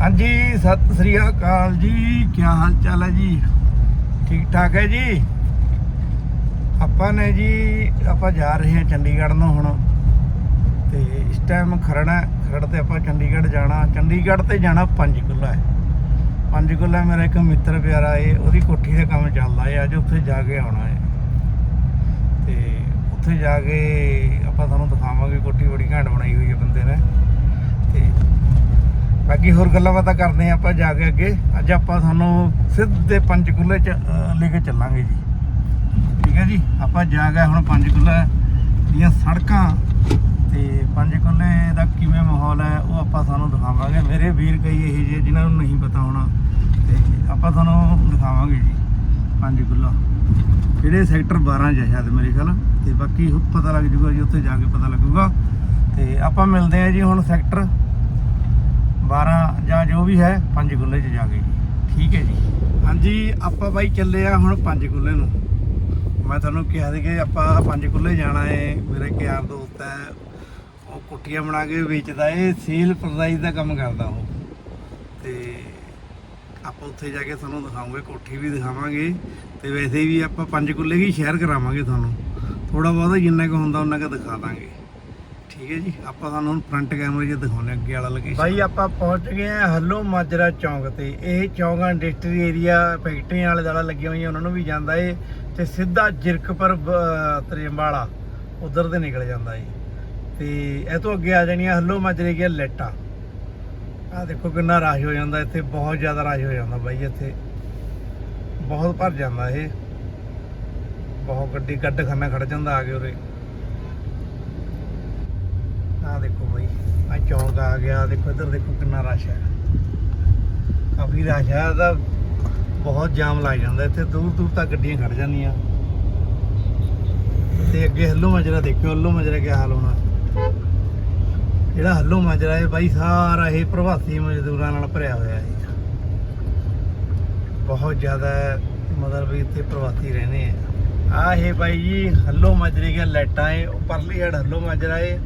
ਹਾਂਜੀ, ਸਤਿ ਸ੍ਰੀ ਅਕਾਲ ਜੀ। ਕੀ ਹਾਲ ਚਾਲ ਹੈ ਜੀ? ਠੀਕ ਠਾਕ ਹੈ ਜੀ? ਆਪਾਂ ਨੇ ਜੀ, ਆਪਾਂ ਜਾ ਰਹੇ ਹਾਂ ਚੰਡੀਗੜ੍ਹ ਨੂੰ ਹੁਣ। ਤੇ ਇਸ ਟਾਈਮ ਖਰੜ ਹੈ, ਖਰੜ ਤੇ ਆਪਾਂ ਚੰਡੀਗੜ੍ਹ ਜਾਣਾ। ਚੰਡੀਗੜ੍ਹ ਤੇ ਜਾਣਾ ਪੰਜਕੂਲਾ ਹੈ। ਪੰਜਕੂਲਾ ਮੇਰਾ ਇੱਕ ਮਿੱਤਰ ਪਿਆਰਾ ਏ, ਉਹਦੀ ਕੋਠੀ ਦਾ ਕੰਮ ਚੱਲਦਾ ਏ, ਅੱਜ ਉੱਥੇ ਜਾ ਕੇ ਆਉਣਾ ਹੈ ਤੇ ਉੱਥੇ ਜਾ ਕੇ ਆਪਾਂ ਤੁਹਾਨੂੰ ਦਿਖਾਵਾਂਗੇ ਕੋਠੀ ਬੜੀ ਘੈਂਟ ਬਣਾਈ ਹੋਈ ਹੈ ਬੰਦੇ ਨੇ। ਬਾਕੀ ਹੋਰ ਗੱਲਾਂ ਬਾਤਾਂ ਕਰਦੇ ਹਾਂ ਆਪਾਂ ਜਾ ਕੇ ਅੱਗੇ। ਅੱਜ ਆਪਾਂ ਤੁਹਾਨੂੰ ਸਿੱਧੇ ਪੰਜਕੂਲੇ ਚ ਲੈ ਕੇ ਚੱਲਾਂਗੇ ਜੀ। ਠੀਕ ਹੈ ਜੀ? ਆਪਾਂ ਜਾ ਗਏ ਹੁਣ ਪੰਜਕੂਲੇ ਦੀਆਂ ਸੜਕਾਂ ਤੇ ਪੰਜਕੂਲੇ ਦਾ ਕਿਵੇਂ ਮਾਹੌਲ ਹੈ, ਉਹ ਆਪਾਂ ਤੁਹਾਨੂੰ ਦਿਖਾਵਾਂਗੇ। ਮੇਰੇ ਵੀਰ ਕਈ ਇਹ ਜਿਹੇ ਜਿਨ੍ਹਾਂ ਨੂੰ ਨਹੀਂ ਪਤਾ ਹੋਣਾ। ਤੇ ਆਪਾਂ ਤੁਹਾਨੂੰ ਦਿਖਾਵਾਂਗੇ ਜੀ ਪੰਜਕੂਲਾ ਕਿਹੜੇ ਸੈਕਟਰ 12 ਚ ਸ਼ਾਇਦ ਮੇਰੇ ਖਿਆਲ। ਤੇ ਬਾਕੀ ਪਤਾ ਲੱਗ ਜੂਗਾ ਜੀ, ਉੱਥੇ ਜਾ ਕੇ ਪਤਾ ਲੱਗੂਗਾ। ਤੇ ਆਪਾਂ ਮਿਲਦੇ ਹਾਂ ਜੀ ਹੁਣ ਸੈਕਟਰ। 12 ਜਾਂ ਜੋ ਵੀ ਹੈ, ਪੰਜ ਪੰਜਕੂਲੇ 'ਚ ਜਾ ਕੇ। ਜੀ ਠੀਕ ਹੈ ਜੀ? ਹਾਂਜੀ, ਆਪਾਂ ਬਾਈ ਚੱਲੇ ਆ ਹੁਣ ਪੰਜ ਪੰਜਕੂਲੇ ਨੂੰ। ਮੈਂ ਤੁਹਾਨੂੰ ਕਿਹਾ ਸੀ ਕਿ ਆਪਾਂ ਪੰਜ ਪੰਜਕੂਲੇ ਜਾਣਾ ਹੈ ਮੇਰਾ ਯਾਰ ਦੋਸਤ ਹੈ, ਉਹ ਕੁੱਟੀਆਂ ਬਣਾ ਕੇ ਵੇਚਦਾ ਏ ਸੇਲ ਪ੍ਰਾਈਸ ਦਾ ਕੰਮ ਕਰਦਾ ਉਹ। ਤੇ ਆਪਾਂ ਉੱਥੇ ਜਾ ਕੇ ਤੁਹਾਨੂੰ ਦਿਖਾਵਾਂਗੇ ਕੋਠੀ ਵੀ ਦਿਖਾਵਾਂਗੇ। ਤੇ ਵੈਸੇ ਵੀ ਆਪਾਂ ਪੰਜ ਪੰਜਕੂਲੇ ਹੀ ਸ਼ੇਅਰ ਕਰਾਵਾਂਗੇ ਤੁਹਾਨੂੰ। ਥੋੜਾ ਬਹੁਤਾ ਜਿੰਨਾ ਕੁ ਹੁੰਦਾ ਉਹਨਾਂ ਕੁ ਦਿਖਾ ਦਾਂਗੇ। ਠੀਕ ਹੈ ਜੀ, ਆਪਾਂ ਤੁਹਾਨੂੰ ਹੁਣ ਫਰੰਟ ਕੈਮਰੇ 'ਚ ਦਿਖਾਉਣੇ ਅੱਗੇ ਵਾਲਾ ਲੋਕੇਸ਼ਨ ਬਾਈ, ਆਪਾਂ ਪਹੁੰਚ ਗਏ ਆ ਹੱਲੋ ਮਾਜਰਾ ਚੌਂਕ ਤੇ। ਇਹ ਚੌਂਕ ਇੰਡਸਟਰੀ ਏਰੀਆ ਫੈਕਟਰੀਆਂ ਵਾਲੇ ਦਾਲਾ ਲੱਗੀਆਂ ਹੋਈਆਂ, ਉਹਨਾਂ ਨੂੰ ਵੀ ਜਾਂਦਾ ਏ। ਤੇ ਸਿੱਧਾ ਜਿਰਕਪੁਰ ਬ- ਤਰੇਂਬਾਲਾ, ਉਧਰ ਤੇ ਨਿਕਲ ਜਾਂਦਾ ਏ। ਤੇ ਇਹ ਤੋਂ ਅੱਗੇ ਆ ਜਾਣੀਆਂ ਹੱਲੋ ਮਾਜਰੇ ਗਿਆ ਲੈਟਾ। ਆ ਦੇਖੋ ਕਿੰਨਾ ਰਸ਼ ਹੋ ਜਾਂਦਾ ਇੱਥੇ, ਬਹੁਤ ਜ਼ਿਆਦਾ ਰਸ਼ ਹੋ ਜਾਂਦਾ ਬਾਈ ਇੱਥੇ। ਬਹੁਤ ਭਰ ਜਾਂਦਾ ਇਹ। ਬਹੁਤ ਗੱਡੀ ਗੱਡ ਖਾਨਾ ਖੜ ਜਾਂਦਾ ਆ ਕੇ ਉਰੇ। ਆ ਦੇਖੋ ਬਾਈ ਆ ਚੌਂਕ ਆ ਗਿਆ, ਦੇਖੋ ਇੱਧਰ ਦੇਖੋ ਕਿੰਨਾ ਰਸ਼ ਹੈ। ਕਾਫੀ ਰਸ਼ ਹੈ ਤਾਂ ਬਹੁਤ ਜਾਮ ਲੱਗ ਜਾਂਦਾ, ਇੱਥੇ ਦੂਰ ਦੂਰ ਤੱਕ ਗੱਡੀਆਂ ਖੜ ਜਾਂਦੀਆਂ। ਤੇ ਅੱਗੇ ਹੱਲੋ ਮਾਜਰਾ ਦੇਖਿਓ, ਹੱਲੋ ਮਾਜਰਾ ਕੀ ਹਾਲ ਹੋਣਾ। ਜਿਹੜਾ ਹੱਲੋ ਮਾਜਰਾ ਹੈ, ਬਾਈ ਸਾਰਾ ਇਹ ਪ੍ਰਵਾਸੀ ਮਜ਼ਦੂਰਾਂ ਨਾਲ ਭਰਿਆ ਹੋਇਆ ਹੈ। ਬਹੁਤ ਜ਼ਿਆਦਾ ਮਤਲਬ ਇੱਥੇ ਪ੍ਰਵਾਸੀ ਰਹਿੰਦੇ ਆ। ਆ ਇਹ ਬਾਈ ਜੀ ਹੱਲੋ ਮਾਜਰੇ ਦੀਆਂ ਲਾਈਟਾਂ ਏ ਉੱਪਰਲੀ ਹੈਡ ਹੱਲੋ ਮਾਜਰਾ ਏ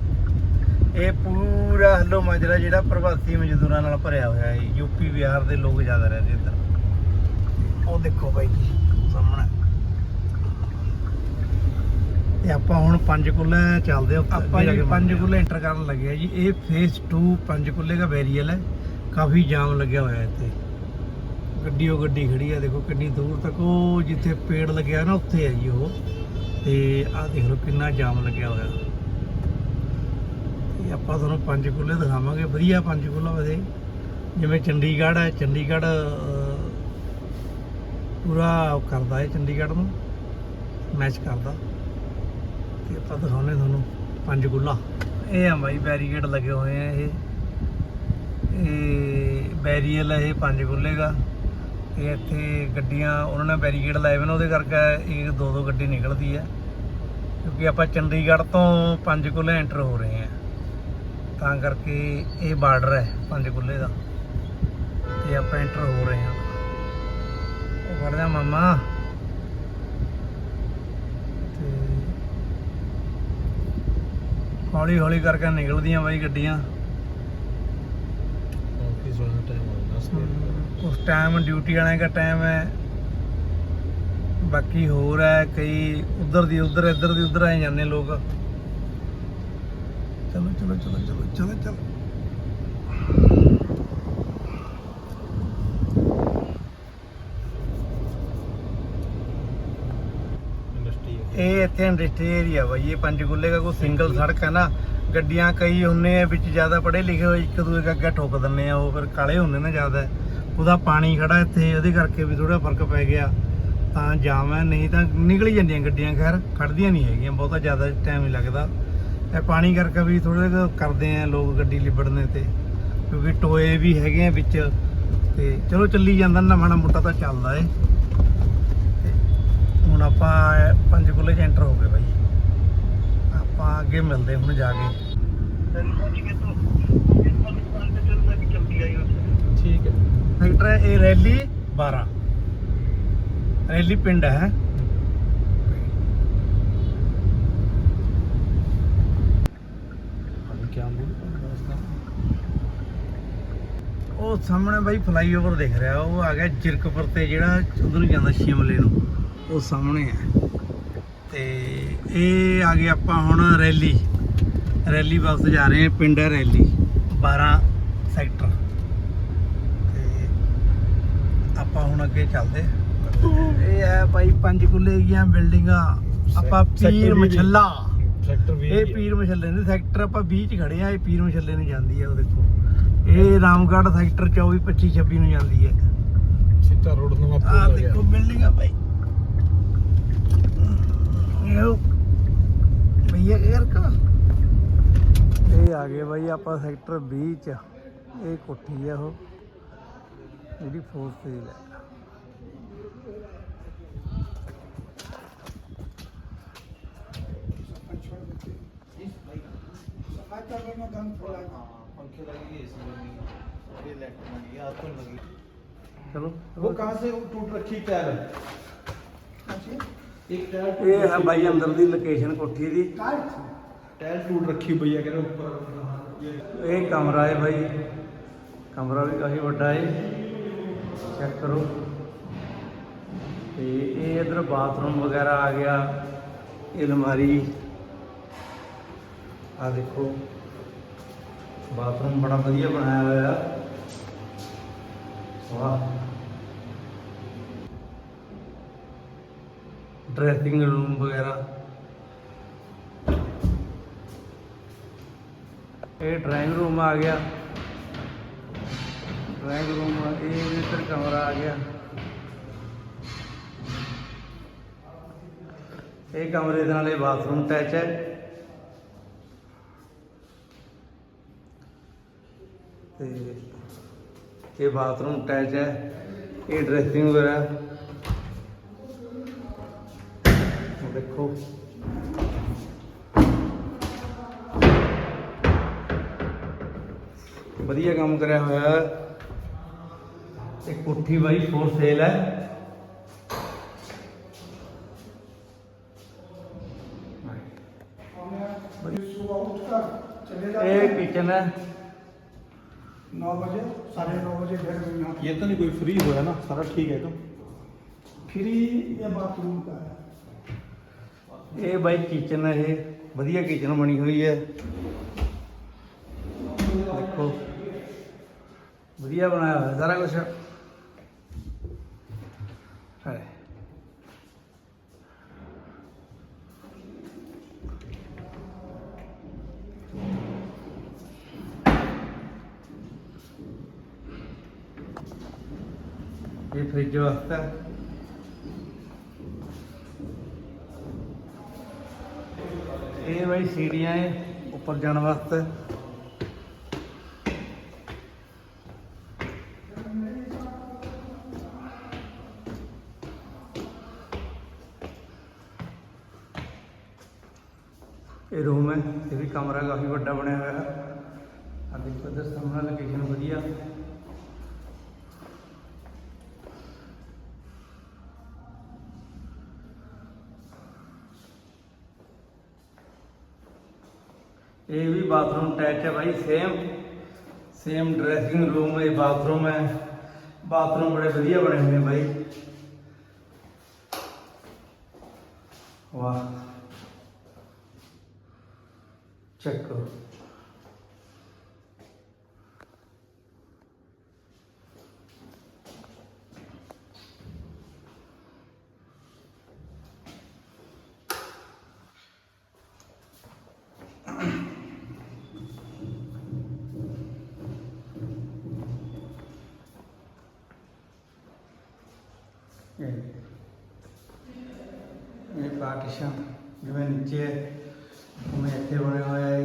ਇਹ ਪੂਰਾ ਹੱਲੋ ਮਾਜਰਾ ਜਿਹੜਾ ਪ੍ਰਵਾਸੀ ਮਜ਼ਦੂਰਾਂ ਨਾਲ ਭਰਿਆ ਹੋਇਆ ਹੈ। ਯੂਪੀ ਬਿਹਾਰ ਦੇ ਲੋਕ ਜ਼ਿਆਦਾ ਰਹਿੰਦੇ ਇੱਧਰ। ਉਹ ਦੇਖੋ ਬਾਈ ਜੀ ਸਾਹਮਣੇ। ਤੇ ਆਪਾਂ ਹੁਣ ਪੰਜਕੁਲੇ ਚੱਲਦੇ ਹਾਂ ਆਪਾਂ ਜੀ ਪੰਜਕੁਲੇ ਐਂਟਰ ਕਰਨ ਲੱਗੇ ਆ ਜੀ। ਇਹ ਫੇਸ 2 ਪੰਜਕੁਲੇ ਦਾ ਬੈਰੀਅਲ ਹੈ। ਕਾਫੀ ਜਾਮ ਲੱਗਿਆ ਹੋਇਆ ਇੱਥੇ। ਗੱਡੀ ਉਹ ਗੱਡੀ ਖੜੀ ਆ ਦੇਖੋ ਕਿੰਨੀ ਦੂਰ ਤੱਕ। ਉਹ ਜਿੱਥੇ ਪੇੜ ਲੱਗਿਆ ਨਾ ਉੱਥੇ ਹੈ ਜੀ ਉਹ। ਤੇ ਆਹ ਦੇਖ ਲਓ ਕਿੰਨਾ ਜਾਮ ਲੱਗਿਆ ਹੋਇਆ। ਆਪਾਂ ਤੁਹਾਨੂੰ ਪੰਜ ਕੁੱਲੇ ਦਿਖਾਵਾਂਗੇ, ਵਧੀਆ ਪੰਜ ਪੰਜਕੁਲਾ ਵਸੇ। ਜਿਵੇਂ ਚੰਡੀਗੜ੍ਹ ਹੈ, ਚੰਡੀਗੜ੍ਹ ਪੂਰਾ ਉਹ ਕਰਦਾ ਹੈ ਚੰਡੀਗੜ੍ਹ ਨੂੰ ਮੈਚ ਕਰਦਾ। ਤੇ ਆਪਾਂ ਦਿਖਾਉਨੇ ਤੁਹਾਨੂੰ ਪੰਜ ਪੰਜਕੁਲਾ ਇਹ ਆ ਬਾਈ ਬੈਰੀਕੇਡ ਲੱਗੇ ਹੋਏ ਆ ਇਹ। ਇਹ ਬੈਰੀਅਲ ਹੈ ਇਹ ਪੰਜਕੁਲੇ ਦਾ। ਤੇ ਇੱਥੇ ਗੱਡੀਆਂ, ਉਹਨਾਂ ਨੇ ਬੈਰੀਕੇਡ ਲਾਏ ਹੋਏ ਨੇ, ਉਹਦੇ ਕਰਕੇ ਇਹ ਦੋ ਦੋ ਗੱਡੀ ਨਿਕਲਦੀ ਹੈ। ਕਿਉਂਕਿ ਆਪਾਂ ਚੰਡੀਗੜ੍ਹ ਤੋਂ ਪੰਜ ਪੰਜਕੁਲੇ ਐਂਟਰ ਹੋ ਰਹੇ ਹਾਂ। ਤਾਂ ਕਰਕੇ ਇਹ ਬਾਰਡਰ ਹੈ ਪੰਜਕੁਲੇ ਦਾ। ਤੇ ਆਪਾਂ ਐਂਟਰ ਹੋ ਰਹੇ ਹਾਂ। ਉਹ ਜਾ ਮਾਮਾ। ਤੇ ਹੌਲੀ ਹੌਲੀ ਕਰਕੇ ਨਿਕਲਦੀਆਂ ਬਾਈ ਗੱਡੀਆਂ। ਕਾਫੀ ਸੋਹਣਾ ਟਾਈਮ ਹੋਇਆ ਸਵੇਰ ਉਸ ਟਾਈਮ ਡਿਊਟੀ ਵਾਲਿਆਂ ਦਾ ਟਾਈਮ ਹੈ। ਬਾਕੀ ਹੋਰ ਹੈ ਕਈ ਉਧਰ ਦੀ ਉਧਰ ਇੱਧਰ ਦੀ ਉਧਰ ਆਏ ਜਾਂਦੇ ਲੋਕ। ਚਲੋ ਚਲੋ ਚਲੋ ਚਲੋ ਚਲੋ ਚਲੋ। ਹੈ। ਇਹ ਇੱਥੇ ਇੰਡਸਟਰੀ ਏਰੀਆ ਵਾ ਇਹ ਪੰਜਗੁੱਲੇ ਦਾ ਕੋਈ ਸਿੰਗਲ ਸੜਕ ਹੈ ਨਾ। ਗੱਡੀਆਂ ਕਈ ਹੁੰਨੇ ਆ ਵਿੱਚ ਜ਼ਿਆਦਾ ਪੜ੍ਹੇ ਲਿਖੇ ਹੋਏ ਇੱਕ ਦੂਜੇ ਅੱਗੇ ਠੋਕ ਦਿੰਨੇ ਆ ਉਹ ਫਿਰ ਕਾਲੇ ਹੁੰਦੇ ਨੇ ਜ਼ਿਆਦਾ। ਉਹਦਾ ਪਾਣੀ ਖੜਾ ਇੱਥੇ ਉਹਦੇ ਕਰਕੇ ਵੀ ਥੋੜਾ ਫ਼ਰਕ ਪੈ ਗਿਆ। ਤਾਂ ਹੈ ਨਹੀਂ ਤਾਂ ਨਿਕਲ ਹੀ ਜਾਂਦੀਆਂ ਗੱਡੀਆਂ ਖੈਰ ਖੜਦੀਆਂ ਨਹੀਂ ਹੈਗੀਆਂ ਬਹੁਤਾ ਜ਼ਿਆਦਾ ਟਾਈਮ ਨਹੀਂ ਲੱਗਦਾ। ਇਹ ਪਾਣੀ ਕਰਕੇ ਵੀ ਥੋੜੇ ਕਰਦੇ ਆ ਲੋਕ ਗੱਡੀ ਲਿਬੜਨੇ ਤੇ ਕਿਉਂਕਿ ਟੋਏ ਵੀ ਹੈਗੇ ਆ ਵਿੱਚ ਤੇ ਚਲੋ ਚੱਲੀ ਜਾਂਦਾ ਨਾ ਮਾੜਾ ਮੋਟਾ ਤਾਂ ਚੱਲਦਾ ਏ। ਹੁਣ ਆਪਾਂ ਪੰਜਕੁਲੇ ਚ ਐਂਟਰ ਹੋ ਗਏ ਬਾਈ। ਆਪਾਂ ਅੱਗੇ ਮਿਲਦੇ ਹੁਣ ਜਾ ਕੇ। ਠੀਕ ਹੈ। ਸੈਕਟਰ ਹੈ ਇਹ ਰੈਲੀ 12 ਰੈਲੀ ਪਿੰਡ ਹੈ। ਉਹ ਸਾਹਮਣੇ ਬਾਈ ਫਲਾਈਓਵਰ ਦਿਖ ਰਿਹਾ ਉਹ ਆ ਗਿਆ ਜਿਰਕਪੁਰ ਤੇ ਜਿਹੜਾ ਉਧਰ ਨੂੰ ਜਾਂਦਾ ਸ਼ਿਮਲੇ ਨੂੰ। ਉਹ ਸਾਹਮਣੇ ਹੈ ਤੇ ਇਹ ਆ ਗਏ ਆਪਾਂ ਹੁਣ ਰੈਲੀ। ਰੈਲੀ ਬੱਸ ਜਾ ਰਹੇ ਹਾਂ ਪਿੰਡ ਰੈਲੀ 12 ਸੈਕਟਰ। ਤੇ ਆਪਾਂ ਹੁਣ ਅੱਗੇ ਚੱਲਦੇ ਇਹ ਹੈ ਬਾਈ ਪੰਜ ਕੁੱਲੇ ਦੀਆਂ ਬਿਲਡਿੰਗਾਂ। ਆਪਾਂ ਪੀਰ। ਮਛੱਲਾ। ਸੈਕਟਰ ਵੀ ਇਹ ਪੀਰ ਮਛੱਲੇ ਦੇ ਸੈਕਟਰ ਆਪਾਂ 20 ਚ ਖੜੇ ਆ ਇਹ ਪੀਰ ਮਛੱਲੇ ਨੂੰ ਜਾਂਦੀ ਹੈ ਉਹ ਦੇਖੋ। ਇਹ ਰਾਮਗੜ੍ਹ ਸੈਕਟਰ 24 25 26 ਨੂੰ ਜਾਂਦੀ ਹੈ। ਸਿੱਧਾ ਰੋਡ ਨੂੰ ਆ ਆਪੋ ਗਿਆ। ਦੇਖੋ ਬਿਲਡਿੰਗ ਆ ਭਾਈ ਇਹ ਭਈਆ ਘਰ ਕਾ ਇਹ ਆ ਗਏ ਭਾਈ ਆਪਾਂ ਸੈਕਟਰ 20 ਚ। ਇਹ ਕੋਠੀ ਆ ਉਹ। ਜਿਹੜੀ ਫੋਰਸ ਤੇ ਹੈ पंखे लगेंगे एसी लगेगी ये लाइट लगी आपको लगी ਚਲੋ वो कहाँ से वो टूट रखी टायर एक टायर ਇਹ ਹੈ ਭਾਈ ਅੰਦਰ ਦੀ ਲੋਕੇਸ਼ਨ ਕੋਠੀ ਦੀ टायर टूट रखी भैया कह रहे ऊपर ये ਇਹ ਕਮਰਾ ਹੈ ਭਾਈ ਕਮਰਾ ਵੀ ਕਾਫੀ ਵੱਡਾ ਹੈ ਚੈੱਕ ਕਰੋ ਤੇ ਇਹ ਇਧਰ ਬਾਥਰੂਮ ਵਗੈਰਾ ਆ ਗਿਆ ਇਹ ਅਲਮਾਰੀ ਆ ਦੇਖੋ ਬਾਥਰੂਮ ਬੜਾ ਵਧੀਆ ਬਣਾਇਆ ਹੋਇਆ। ਵਾਹ। ਡਰੈਸਿੰਗ ਰੂਮ ਵਗੈਰਾ। ਇਹ ਡਰਾਇੰਗ ਰੂਮ ਆ ਗਿਆ। ਡਰਾਇੰਗ ਰੂਮ, ਇਹ ਇੱਧਰ ਕਮਰਾ ਆ ਗਿਆ। ਇਹ ਕਮਰੇ ਦੇ ਨਾਲ ਇਹ ਬਾਥਰੂਮ ਅਟੈਚ ਹੈ। ਤੇ ਇਹ ਬਾਥਰੂਮ ਅਟੈਚ ਹੈ ਇਹ ਡਰੈਸਿੰਗ ਵਗੈਰਾ ਦੇਖੋ। ਵਧੀਆ ਕੰਮ ਕਰਿਆ ਹੋਇਆ ਇਹ ਕੋਠੀ ਬਾਈ ਫੋਰ ਸੇਲ ਹੈ। ਇਹ ਕਿਚਨ ਹੈ। नौ बजे साढ़े नौ बजे घर में यहाँ ये तो नहीं कोई फ्री हुआ ना सारा ठीक है तो फ्री ये बाथरूम का है ਇਹ ਬਾਈ ਕਿਚਨ ਹੈ ਇਹ ਵਧੀਆ ਕਿਚਨ ਬਣੀ ਹੋਈ ਹੈ ਦੇਖੋ ਵਧੀਆ ਬਣਾਇਆ ਹੋਇਆ ਸਾਰਾ ਕੁਝ ਇਹ ਫ੍ਰਿਜ ਵਾਸਤੇ। ਇਹ ਬਈ ਸੀੜੀਆਂ ਹੈ ਉੱਪਰ ਜਾਣ ਵਾਸਤੇ। ਇਹ ਰੂਮ ਹੈ, ਇਹ ਵੀ ਕਮਰਾ ਕਾਫੀ ਵੱਡਾ ਬਣਿਆ ਹੋਇਆ ਹੈ। ਆ ਦੇਖੋ ਇੱਧਰ ਸਾਹਮਣੇ ਲੋਕੇਸ਼ਨ ਵਧੀਆ। ਇਹ ਵੀ ਬਾਥਰੂਮ ਅਟੈਚ ਹੈ ਭਾਈ ਸੇਮ ਸੇਮ ਡਰੈਸਿੰਗ ਰੂਮ ਹੈ ਬਾਥਰੂਮ ਹੈ ਬਾਥਰੂਮ ਬੜੇ ਵਧੀਆ ਬਣੇ ਹੋਏ ਨੇ ਭਾਈ ਵਾਹ ਚੈੱਕ ਕਰੋ ਇਹ ਇਹ ਪਾਰਟੀਸ਼ਨ ਜਿਵੇਂ ਨੀਚੇ ਉਵੇਂ ਇੱਥੇ ਬਣਿਆ ਹੋਇਆ ਹੈ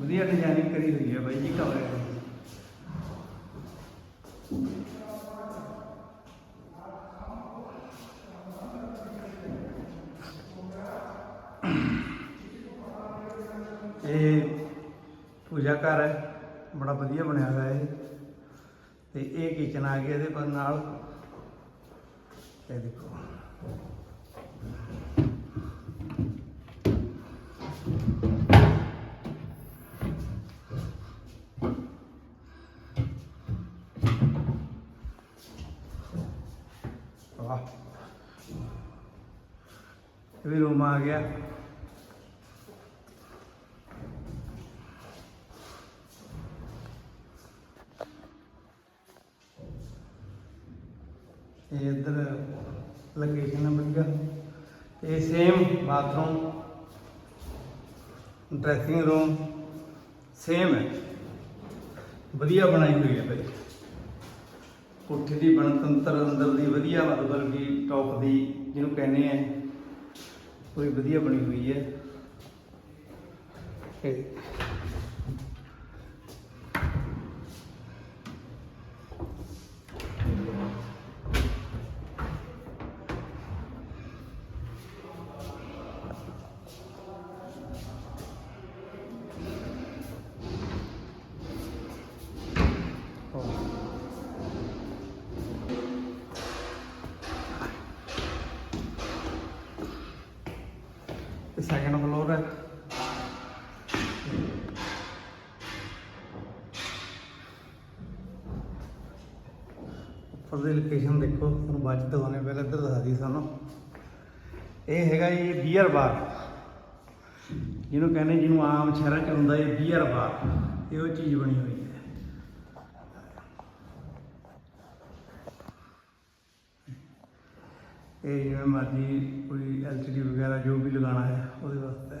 ਵਧੀਆ ਡਿਜ਼ਾਈਨਿੰਗ ਕਰੀ ਹੋਈ ਹੈ ਬਾਈ ਜੀ ਕਮਰੇ ਦੀ। ਇਹ ਪੂਜਾ ਘਰ ਹੈ, ਬੜਾ ਵਧੀਆ ਬਣਿਆ ਹੋਇਆ ਹੈ ਤੇ ਇਹ ਕਿਚਨ ਆ ਗਿਆ ਇਹਦੇ ਪਰ ਨਾਲ। ਇਹ ਦੇਖੋ। ਇਹ ਵੀ ਰੂਮ ਆ ਗਿਆ। ਇਹ ਇਧਰ ਲੋਕੇਸ਼ਨ ਹੈ ਵਧੀਆ। ਤੇ same bathroom dressing room same ਹੈ। ਵਧੀਆ ਬਣਾਈ ਹੋਈ ਹੈ ਭਾਈ। ਕੋਠੀ ਦੀ ਬਣਤੰਤਰ ਅੰਦਰ ਦੀ ਵਧੀਆ, ਮਤਲਬ ਕਿ ਟੌਪ ਦੀ ਜਿਹਨੂੰ ਕਹਿੰਦੇ ਆ ਕੋਈ ਵਧੀਆ ਬਣੀ ਹੋਈ ਹੈ। ਇਹ ਸੈਕੰਡ ਫਲੋਰ ਹੈ। ਉੱਪਰ ਦੀ ਲੋਕੇਸ਼ਨ ਦੇਖੋ, ਤੁਹਾਨੂੰ ਬਾਅਦ ਚ ਦਿਖਾਉਣੇ ਪਹਿਲਾਂ ਇੱਧਰ ਦਿਖਾ ਦੀ ਸਾਨੂੰ। ਇਹ ਹੈਗਾ ਜੀ ਬੀਅਰ ਬਾਰ ਜਿਹਨੂੰ ਕਹਿੰਦੇ ਜਿਹਨੂੰ ਆਮ ਸ਼ਹਿਰਾਂ ਚ ਹੁੰਦਾ ਇਹ ਬੀਅਰ ਬਾਰ ਇਹ ਉਹ ਚੀਜ਼ ਬਣੀ ਹੋਈ ਹੈ ਇਹ ਜਿਵੇਂ ਮਰਜ਼ੀ ਕੋਈ ਐਲਸੀਡੀ ਵਗੈਰਾ ਜੋ ਵੀ ਲਗਾਉਣਾ ਹੈ ਉਹਦੇ ਵਾਸਤੇ